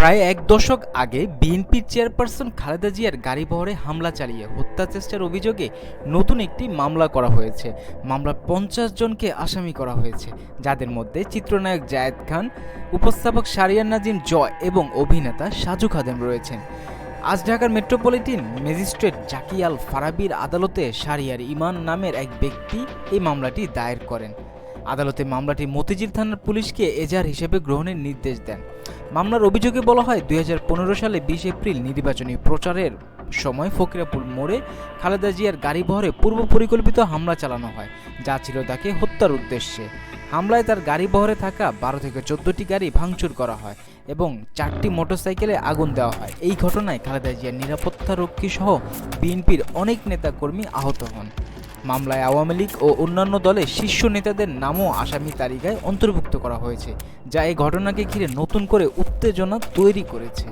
প্রায় এক দশক আগে বিএনপির চেয়ারপারসন খালেদা জিয়ার গাড়ি বহরে হামলা চালিয়ে হত্যা চেষ্টার অভিযোগে নতুন একটি মামলা করা হয়েছে। মামলার পঞ্চাশ জনকে আসামি করা হয়েছে, যাদের মধ্যে চিত্রনায়ক জায়েদ খান, উপস্থাপক শারিয়ার নাজিম জয় এবং অভিনেতা সাজু খাদেম রয়েছেন। আজ ঢাকার মেট্রোপলিটন ম্যাজিস্ট্রেট জাকিয়াল ফারাবির আদালতে শারিয়ার ইমান নামের এক ব্যক্তি এই মামলাটি দায়ের করেন। আদালতে মামলাটি মতিঝিল থানার পুলিশকে এজাহার হিসেবে গ্রহণের নির্দেশ দেন। মামলার অভিযোগে বলা হয়, দুই হাজার পনেরো সালে বিশ এপ্রিল নির্বাচনী প্রচারের সময় ফকিরাপুর মোড়ে খালেদা জিয়ার গাড়ি বহরে পূর্ব পরিকল্পিত হামলা চালানো হয়, যা ছিল তাকে হত্যার উদ্দেশ্যে। হামলায় তার গাড়ি বহরে থাকা বারো থেকে চোদ্দটি গাড়ি ভাঙচুর করা হয় এবং চারটি মোটরসাইকেলে আগুন দেওয়া হয়। এই ঘটনায় খালেদা জিয়ার নিরাপত্তা রক্ষী সহ বিএনপির অনেক নেতাকর্মী আহত হন। মামলায় আওয়ামী লীগ ও অন্যান্য দলের শীর্ষ নেতাদের নামও আসামি তালিকায় অন্তর্ভুক্ত করা হয়েছে, যা এই ঘটনাকে ঘিরে নতুন করে উত্তেজনা তৈরি করেছে।